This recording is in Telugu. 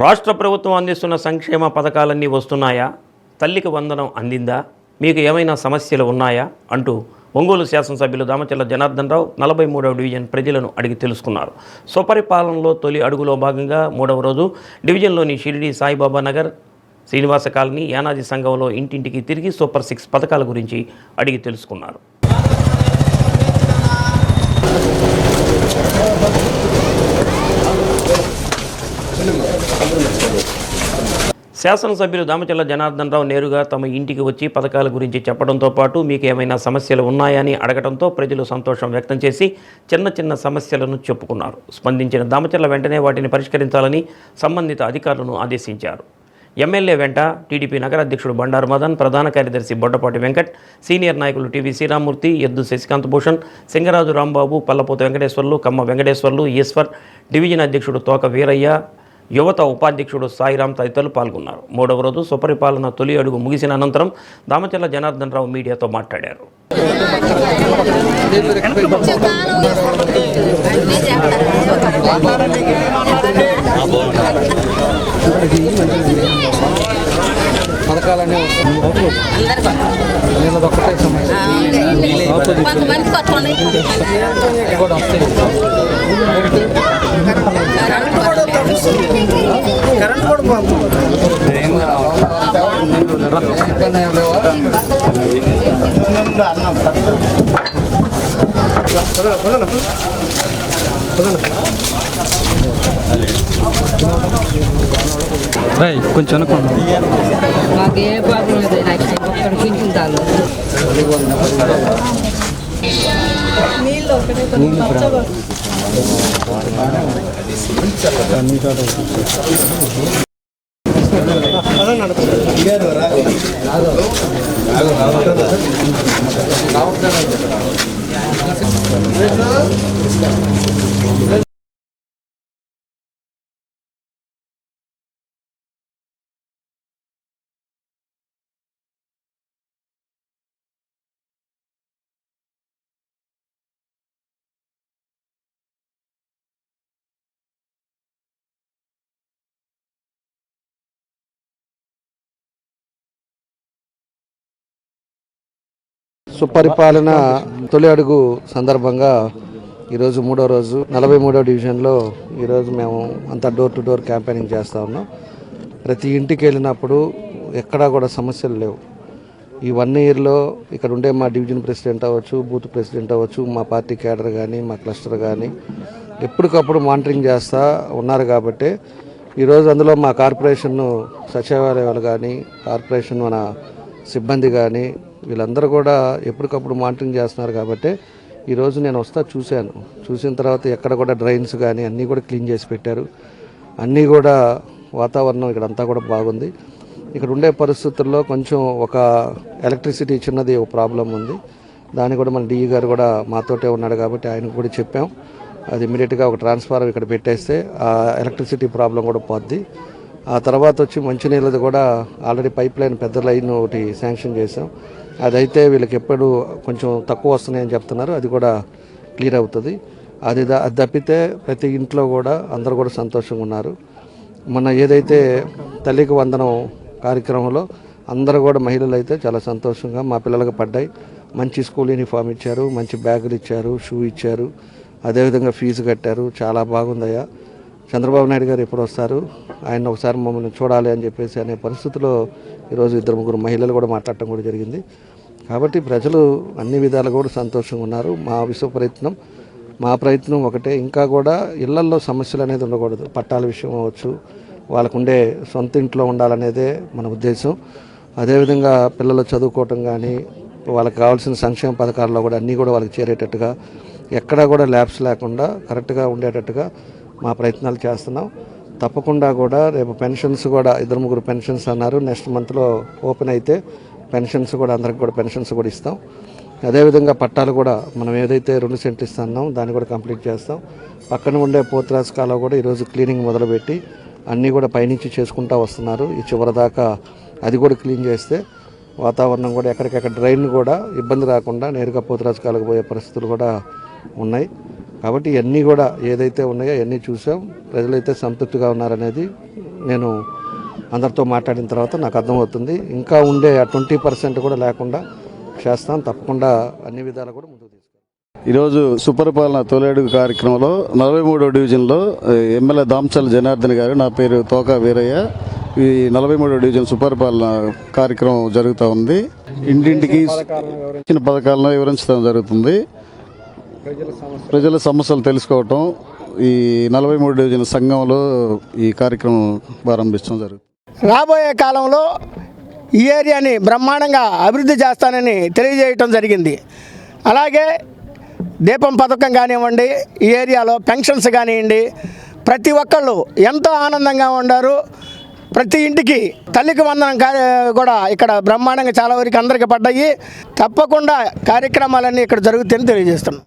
రాష్ట్ర ప్రభుత్వం అందిస్తున్న సంక్షేమ పథకాలన్నీ వస్తున్నాయా? తల్లికి వందనం అందిందా? మీకు ఏమైనా సమస్యలు ఉన్నాయా? అంటూ ఒంగోలు శాసనసభ్యులు దామచల్ల జనార్దన్ రావు నలభై మూడవ డివిజన్ ప్రజలను అడిగి తెలుసుకున్నారు. స్వపరిపాలనలో తొలి అడుగులో భాగంగా మూడవ రోజు డివిజన్లోని షిరిడి సాయిబాబా నగర్ శ్రీనివాస కాలనీ యానాది సంఘంలో ఇంటింటికి తిరిగి సూపర్ సిక్స్ పథకాల గురించి అడిగి తెలుసుకున్నారు. శాసనసభ్యులు దామచల్ల జనార్దన్ రావు నేరుగా తమ ఇంటికి వచ్చి పథకాల గురించి చెప్పడంతో పాటు మీకు ఏమైనా సమస్యలు ఉన్నాయని అడగడంతో ప్రజలు సంతోషం వ్యక్తం చేసి చిన్న చిన్న సమస్యలను చెప్పుకున్నారు. స్పందించిన దామచల్ల వెంటనే వాటిని పరిష్కరించాలని సంబంధిత అధికారులను ఆదేశించారు. ఎమ్మెల్యే వెంట టీడీపీ నగర అధ్యక్షుడు బండారు మదన్ ప్రధాన కార్యదర్శి బొడ్డపాటి వెంకట్ సీనియర్ నాయకులు T V Sriramamurthy Eddu Sasikanth Bhushan Singaraju Rambabu Pallapotha Venkateswarlu Kamma Venkateswarlu Eswar division అధ్యక్షుడు తోక వీరయ్య యువత ఉపాధ్యక్షుడు సాయిరాం తదితరులు పాల్గొన్నారు. మూడవ రోజు సుపరిపాలన తొలి అడుగు ముగిసిన అనంతరం దామచల్ల జనార్దన్ రావు మీడియాతో మాట్లాడారు. ఒక్కటే వస్తున్నాయి కూడా కొంచెం అనుకోండి. మాకు ఏ ప్రాబ్లం లేదు నాకు ఒక్కడ పింఛన్ చాలు సుపరిపాలన తొలి అడుగు సందర్భంగా ఈరోజు మూడో రోజు నలభై మూడో డివిజన్లో ఈరోజు మేము అంతా డోర్ టు డోర్ క్యాంపెయినింగ్ చేస్తూ ఉన్నాం. ప్రతి ఇంటికి వెళ్ళినప్పుడు ఎక్కడా కూడా సమస్యలు లేవు. ఈ వన్ ఇయర్లో ఇక్కడ ఉండే మా డివిజన్ ప్రెసిడెంట్ అవ్వచ్చు బూత్ ప్రెసిడెంట్ అవ్వచ్చు మా పార్టీ క్యాడర్ కానీ మా క్లస్టర్ కానీ ఎప్పటికప్పుడు మానిటరింగ్ చేస్తూ ఉన్నారు కాబట్టి ఈరోజు అందులో మా కార్పొరేషన్ సచివాలయాలు కానీ కార్పొరేషన్ మన సిబ్బంది కానీ వీళ్ళందరూ కూడా ఎప్పటికప్పుడు మానిటరింగ్ చేస్తున్నారు కాబట్టి ఈరోజు నేను వస్తా చూశాను. చూసిన తర్వాత ఎక్కడ కూడా డ్రైన్స్ కానీ అన్నీ కూడా క్లీన్ చేసి పెట్టారు. అన్నీ కూడా వాతావరణం ఇక్కడ అంతా కూడా బాగుంది. ఇక్కడ ఉండే పరిస్థితుల్లో కొంచెం ఒక ఎలక్ట్రిసిటీ చిన్నది ఒక ప్రాబ్లం ఉంది. దాన్ని కూడా మన డిఈ గారు కూడా మాతోటే ఉన్నాడు కాబట్టి ఆయనకు కూడా చెప్పాం. అది ఇమీడియట్గా ఒక ట్రాన్స్ఫార్మర్ ఇక్కడ పెట్టేస్తే ఆ ఎలక్ట్రిసిటీ ప్రాబ్లం కూడా పోద్ది. ఆ తర్వాత వచ్చి మంచినీళ్ళది కూడా ఆల్రెడీ పైప్ లైన్ పెద్ద లైన్ ఒకటి శాంక్షన్ చేసాం అదైతే వీళ్ళకి ఎప్పుడు కొంచెం తక్కువ వస్తున్నాయని చెప్తున్నారు. అది కూడా క్లియర్ అవుతుంది. అది అది తప్పితే ప్రతి ఇంట్లో కూడా అందరూ కూడా సంతోషంగా ఉన్నారు. మొన్న ఏదైతే తల్లికి వందనం కార్యక్రమంలో అందరూ కూడా మహిళలు అయితే చాలా సంతోషంగా మా పిల్లలకు పడ్డాయి. మంచి స్కూల్ యూనిఫామ్ ఇచ్చారు మంచి బ్యాగులు ఇచ్చారు షూ ఇచ్చారు. అదేవిధంగా ఫీజు కట్టారు. చాలా బాగుందయ్యా. చంద్రబాబు నాయుడు గారు ఎప్పుడు వస్తారు? ఆయన ఒకసారి మమ్మల్ని చూడాలి అని చెప్పేసి అనే పరిస్థితిలో ఈరోజు ఇద్దరు ముగ్గురు మహిళలు కూడా మాట్లాడటం కూడా జరిగింది. కాబట్టి ప్రజలు అన్ని విధాలు కూడా సంతోషంగా ఉన్నారు. మా విశ్వ ప్రయత్నం మా ప్రయత్నం ఒకటే. ఇంకా కూడా ఇళ్ళల్లో సమస్యలు అనేది ఉండకూడదు. పట్టాల విషయం అవ్వచ్చు వాళ్ళకు ఉండే సొంత ఇంట్లో ఉండాలనేదే మన ఉద్దేశం. అదేవిధంగా పిల్లలు చదువుకోవటం కానీ వాళ్ళకి కావాల్సిన సంక్షేమ పథకాల్లో కూడా అన్నీ కూడా వాళ్ళకి చేరేటట్టుగా ఎక్కడా కూడా ల్యాబ్స్ లేకుండా కరెక్ట్గా ఉండేటట్టుగా మా ప్రయత్నాలు చేస్తున్నాం. తప్పకుండా కూడా రేపు పెన్షన్స్ కూడా ఇద్దరు ముగ్గురు పెన్షన్స్ అన్నారు. నెక్స్ట్ మంత్లో ఓపెన్ అయితే పెన్షన్స్ కూడా అందరికి కూడా పెన్షన్స్ కూడా ఇస్తాం. అదేవిధంగా పట్టాలు కూడా మనం ఏదైతే రెండు సెంట్లు ఇస్తున్నాం దాన్ని కూడా కంప్లీట్ చేస్తాం. పక్కన ఉండే పోతురాజు కాలువ కూడా ఈరోజు క్లీనింగ్ మొదలుపెట్టి అన్నీ కూడా పైనుంచి చేసుకుంటూ వస్తున్నారు. ఈ చివరి దాకా అది కూడా క్లీన్ చేస్తే వాతావరణం కూడా ఎక్కడికెక్కడ డ్రైన్ కూడా ఇబ్బంది రాకుండా నేరుగా పోతురాజు కాలకు పోయే పరిస్థితులు కూడా ఉన్నాయి. కాబట్టి ఇవన్నీ కూడా ఏదైతే ఉన్నాయో అవన్నీ చూసాం. ప్రజలైతే సంతృప్తిగా ఉన్నారనేది నేను అందరితో మాట్లాడిన తర్వాత నాకు అర్థమవుతుంది. ఇంకా ఉండే ఆ ట్వంటీ పర్సెంట్ కూడా లేకుండా చేస్తాం. తప్పకుండా అన్ని విధాలు కూడా ముందుకు తీసుకెళ్తాం. ఈరోజు సుపరిపాలన తొలేడుగు కార్యక్రమంలో నలభై మూడో డివిజన్లో ఎమ్మెల్యే దామచల్ జనార్దన్ గారు నా పేరు తోక వీరయ్య. ఈ నలభై మూడో డివిజన్ సుపరిపాలన కార్యక్రమం జరుగుతూ ఉంది. ఇంటింటికి ఇచ్చిన పథకాలను వివరించడం జరుగుతుంది. ప్రజల సమస్యలు. తెలుసుకోవటం ఈ నలభై మూడు డివిజన్ సంఘంలో ఈ కార్యక్రమం ప్రారంభించడం జరుగుతుంది. రాబోయే కాలంలో ఈ ఏరియాని బ్రహ్మాండంగా అభివృద్ధి చేస్తానని తెలియజేయటం జరిగింది. అలాగే దీపం పథకం కానివ్వండి ఈ ఏరియాలో పెన్షన్స్ కానివ్వండి ప్రతి ఒక్కళ్ళు ఎంతో ఆనందంగా ఉండారు. ప్రతి ఇంటికి తల్లికి వందనం కా- కూడా ఇక్కడ బ్రహ్మాండంగా చాలా వరకు అందరికీ పడ్డాయి. తప్పకుండా కార్యక్రమాలన్నీ ఇక్కడ జరుగుతాయని తెలియజేస్తున్నాం.